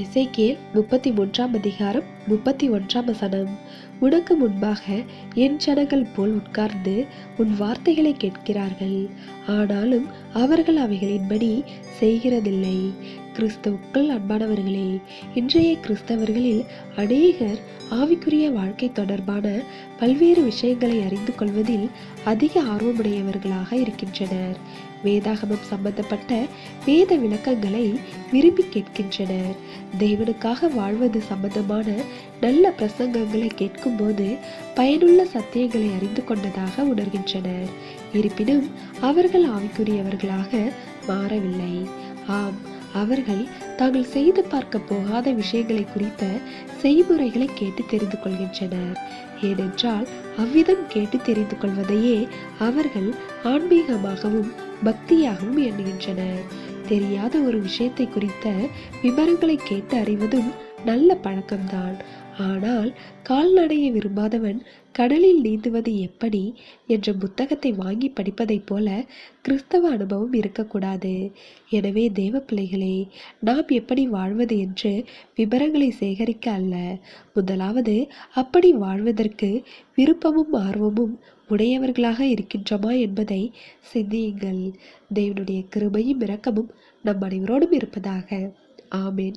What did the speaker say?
இசைக்கேல் முப்பத்தி மூன்றாம் அதிகாரம் முப்பத்தி ஒன்றாம் வசனம். உனக்கு முன்பாக என் ஜனங்கள் போல் உட்கார்ந்து உன் வார்த்தைகளை கேட்கிறார்கள். ஆனாலும் அவர்கள் அவைகளின்படி செய்கிறதில்லை. கிறிஸ்தவுக்கள் அன்பானவர்களே இன்றைய கிறிஸ்தவர்களில் அநேகர் ஆவிக்குரிய வாழ்க்கை தொடர்பான பல்வேறு விஷயங்களை அறிந்து கொள்வதில் அதிக ஆர்வமுடையவர்களாக இருக்கின்றனர். வேதாகமம் சம்பந்தப்பட்ட வேத விளக்கங்களை விரும்பி கேட்கின்றனர். தேவனுக்காக வாழ்வது சம்பந்தமான நல்ல பிரசங்கங்களை கேட்கும்போது பயனுள்ள சத்தியங்களை அறிந்து கொண்டதாக உணர்கின்றனர். இருப்பினும் அவர்கள் ஆவிக்குரியவர்களாக மாறவில்லை. ஆம் அவர்கள் தாங்கள் செய்து பார்க்க போகாத விஷயங்களை குறித்த செய்முறைகளை கேட்டு தெரிந்து கொள்கின்றனர். ஏனென்றால் அவ்விதம் கேட்டு தெரிந்து கொள்வதையே அவர்கள் ஆன்மீகமாகவும் பக்தியாகவும் எண்ணுகின்றனர். தெரியாத ஒரு விஷயத்தை குறித்த விவரங்களை கேட்டு அறிவதும் நல்ல பழக்கம்தான். ஆனால் கால்நடையை விரும்பாதவன் கடலில் நீந்துவது எப்படி என்ற புத்தகத்தை வாங்கி படிப்பதைப் போல கிறிஸ்தவ அனுபவம் இருக்கக்கூடாது. எனவே தேவ பிள்ளைகளே நாம் எப்படி வாழ்வது என்று விவரங்களை சேகரிக்க அல்ல. முதலாவது அப்படி வாழ்வதற்கு விருப்பமும் ஆர்வமும் உடையவர்களாக இருக்கின்றோமா என்பதை சிந்தியுங்கள். தேவனுடைய கிருபையும் இரக்கமும் நம் அனைவரோடும் இருப்பதாக. ஆமேன்.